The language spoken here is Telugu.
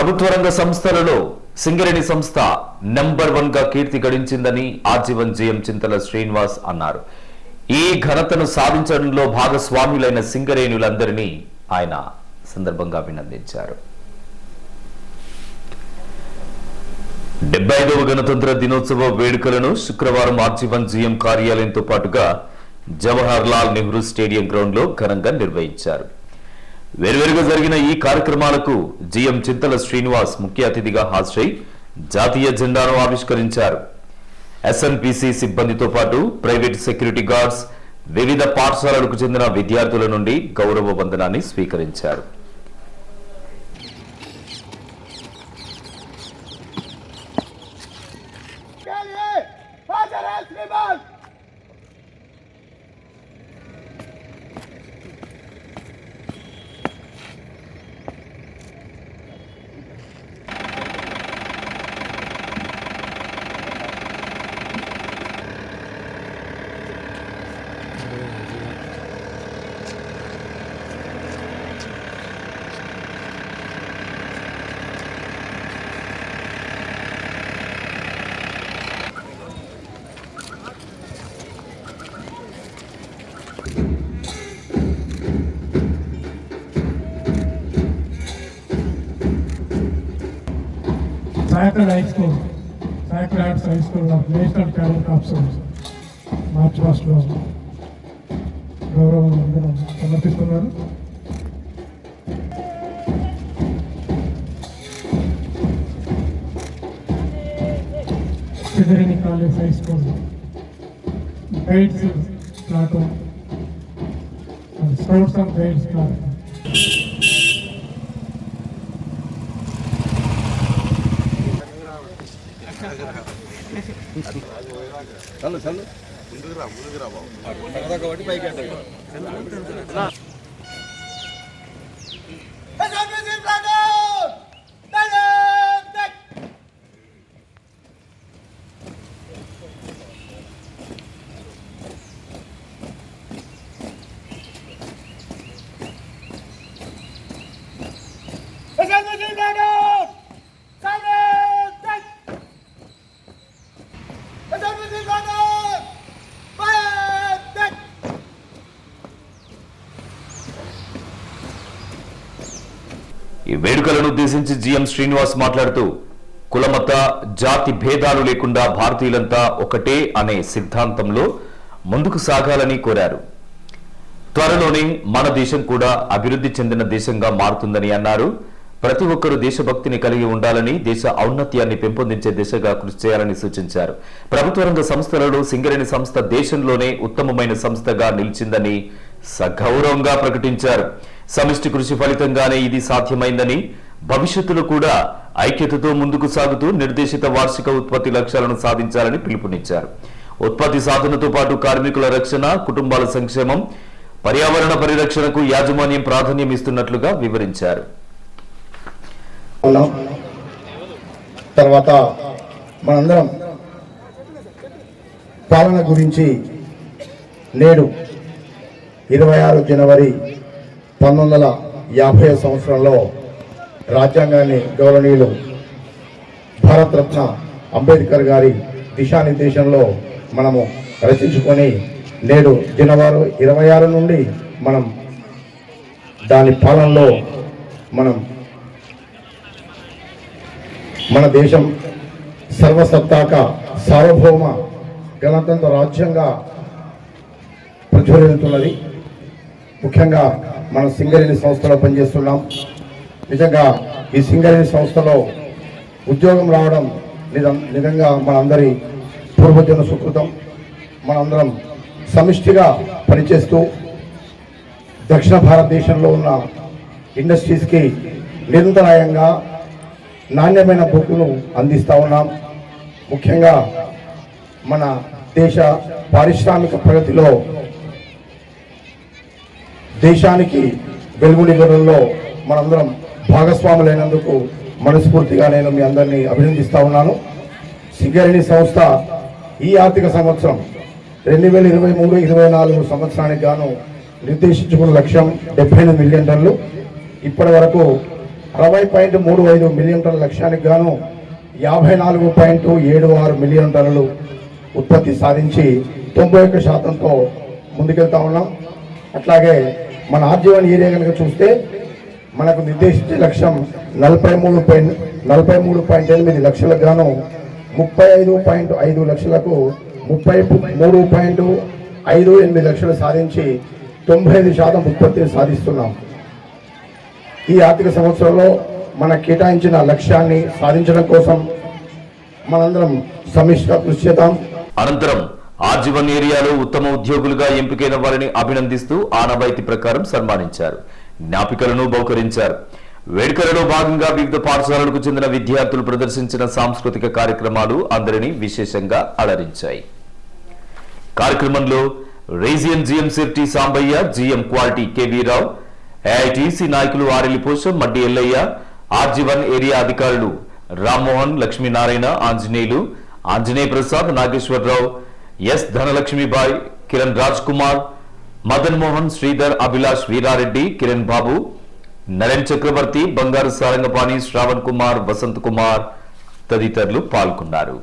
ప్రభుత్వ రంగ సంస్థలలో సింగరేణి సంస్థ నెంబర్ వన్గా కీర్తి గడించిందని ఆజీవన్ జయం చింతల శ్రీనివాస్ అన్నారు. ఈ ఘనతను సాధించడంలో భాగస్వాములైన సింగరేణులందరినీ ఆయన సందర్భంగా అభినందించారు. డెబ్బై ఐదవ గణతంత్ర దినోత్సవ వేడుకలను శుక్రవారం ఆర్జీవన్ జీఎం కార్యాలయంతో పాటుగా జవహర్ లాల్ నెహ్రూ స్టేడియం గ్రౌండ్లో ఘనంగా నిర్వహించారు. వేర్వేరుగా జరిగిన ఈ కార్యక్రమాలకు జిఎం చింతల శ్రీనివాస్ ముఖ్య అతిథిగా హాజరై జాతీయ జెండాను ఆవిష్కరించారు. ఎస్ఎన్పిసి సిబ్బందితో పాటు ప్రైవేట్ సెక్యూరిటీ గార్డ్స్ వివిధ పాఠశాలలకు చెందిన విద్యార్థుల నుండి గౌరవ వందనాన్ని స్వీకరించారు. Sacred high school సాక్రాడ్స్ high school of national cadet officers march మాస్టర్లో గౌరవం అందరం సమర్పిస్తున్నారు. సిదరిని కాలేజ్ హై స్కూల్ గైడ్స్ కాకు స్కౌట్స్ ఆఫ్ గైడ్స్ కాకు చల్లు చల్లు ముందుకు రా ముందుకు రా బాబు. పైకి వేడుకలను ఉద్దేశించి జీఎం శ్రీనివాస్ మాట్లాడుతూ కులమత జాతి భేదాలు లేకుండా భారతీయులంతా ఒకటే అనే సిద్ధాంతంలో ముందుకు సాగాలని కోరారు. త్వరలోనే మన దేశం కూడా అభివృద్ధి చెందిన దేశంగా మారుతుందని అన్నారు. ప్రతి ఒక్కరూ దేశభక్తిని కలిగి ఉండాలని దేశ ఔన్నత్యాన్ని పెంపొందించే దిశగా కృషి చేయాలని సూచించారు. ప్రభుత్వ రంగ సంస్థలలో సింగరేణి సంస్థ దేశంలోనే ఉత్తమమైన సంస్థగా నిలిచిందని సగౌరవంగా ప్రకటించారు. సమిష్టి కృషి ఫలితంగానే ఇది సాధ్యమైందని భవిష్యత్తులో కూడా ఐక్యతతో ముందుకు సాగుతూ నిర్దేశిత వార్షిక ఉత్పత్తి లక్ష్యాలను సాధించాలని పిలుపునిచ్చారు. ఉత్పత్తి సాధనతో పాటు కార్మికుల రక్షణ కుటుంబాల సంక్షేమం పర్యావరణ పరిరక్షణకు యాజమాన్యం ప్రాధాన్యం ఇస్తున్నట్లుగా వివరించారు. తర్వాత మనందరం పాలన గురించి నేడు ఇరవై ఆరు జనవరి పంతొమ్మిది వందల యాభై సంవత్సరంలో రాజ్యాంగాన్ని గౌరవనీయులు భారతరత్న అంబేద్కర్ గారి దిశానిర్దేశంలో మనము రచించుకొని నేడు జనవరి ఇరవై ఆరు నుండి మనం దాని పాలనలో మనం మన దేశం సర్వసత్తాక సార్వభౌమ గణతంత్ర రాజ్యంగా ప్రజ్వరిల్లుతున్నది ముఖ్యంగా మనం సింగరేణి సంస్థలో పనిచేస్తున్నాం. నిజంగా ఈ సింగరేణి సంస్థలో ఉద్యోగం రావడం నిజం- నిజంగా మనందరి పూర్వజన సుకృతం. మనందరం సమిష్టిగా పనిచేస్తూ దక్షిణ భారతదేశంలో ఉన్న ఇండస్ట్రీస్కి నిరంతరాయంగా నాణ్యమైన బొగ్గును అందిస్తూ ఉన్నాం. ముఖ్యంగా మన దేశ పారిశ్రామిక ప్రగతిలో దేశానికి వెలుగునివ్వడంలో మనందరం భాగస్వాములైనందుకు మనస్ఫూర్తిగా నేను మీ అందరినీ అభినందిస్తా ఉన్నాను. సింగరేణి సంస్థ ఈ ఆర్థిక సంవత్సరం రెండు వేల ఇరవై మూడు ఇరవై నాలుగు సంవత్సరానికి గాను నిర్దేశించుకున్న లక్ష్యం డెబ్బై ఎనిమిది మిలియన్ టన్లు ఇప్పటి వరకు అరవై పాయింట్ మూడు ఐదు మిలియన్ టన్ల లక్ష్యానికి గాను యాభై నాలుగు పాయింట్ ఏడు ఆరు మిలియన్ టన్నులు ఉత్పత్తి సాధించి తొంభై ఒక్క శాతంతో ముందుకెళ్తా ఉన్నాం. అట్లాగే మన ఆర్జీవన్ ఏరియా కనుక చూస్తే మనకు నిర్దేశించే లక్ష్యం నలభై మూడు పాయింట్ నలభై మూడు పాయింట్ ఎనిమిది లక్షలకు గాను ముప్పై ఐదు పాయింట్ ఐదు లక్షలకు ముప్పై మూడు పాయింట్ ఐదు ఎనిమిది లక్షలు సాధించి తొంభై ఐదు శాతం ఉత్పత్తిని సాధిస్తున్నాం. ఈ ఆర్థిక సంవత్సరంలో మన కేటాయించిన లక్ష్యాన్ని సాధించడం కోసం మనందరం సమిష్ట కృషి చేద్దాం. అనంతరం ఆర్జీవన్ ఏరియాలో ఉత్తమ ఉద్యోగులుగా ఎంపికైన వారిని అభినందిస్తూ ఆనవాయితీ ప్రకారం సన్మానించారు. జ్ఞాపికలను బహుకరించారు. వేడుకలలో భాగంగా వివిధ పాఠశాలలకు చెందిన విద్యార్థులు ప్రదర్శించిన సాంస్కృతిక కార్యక్రమాలు అందరినీ విశేషంగా అలరించాయి. కార్యక్రమంలో region GM Sirti Sambaiah GM quality KV Rao AITC నాయకులు Arelli Posham Maddi Yellaiah RG one area అధికారులు రామ్మోహన్ లక్ష్మీనారాయణ ఆంజనేయులు ఆంజనేయ ప్రసాద్ నాగేశ్వరరావు ఎస్ ధనలక్ష్మీబాయ్ కిరణ్ రాజ్ కుమార్ మదన్ మోహన్ శ్రీధర్ అభిలాష్ వీరారెడ్డి కిరణ్ బాబు నరేన్ చక్రవర్తి బంగారు సారంగపాణి శ్రావణ్ కుమార్ వసంత్ కుమార్ తదితరులు పాల్గొన్నారు.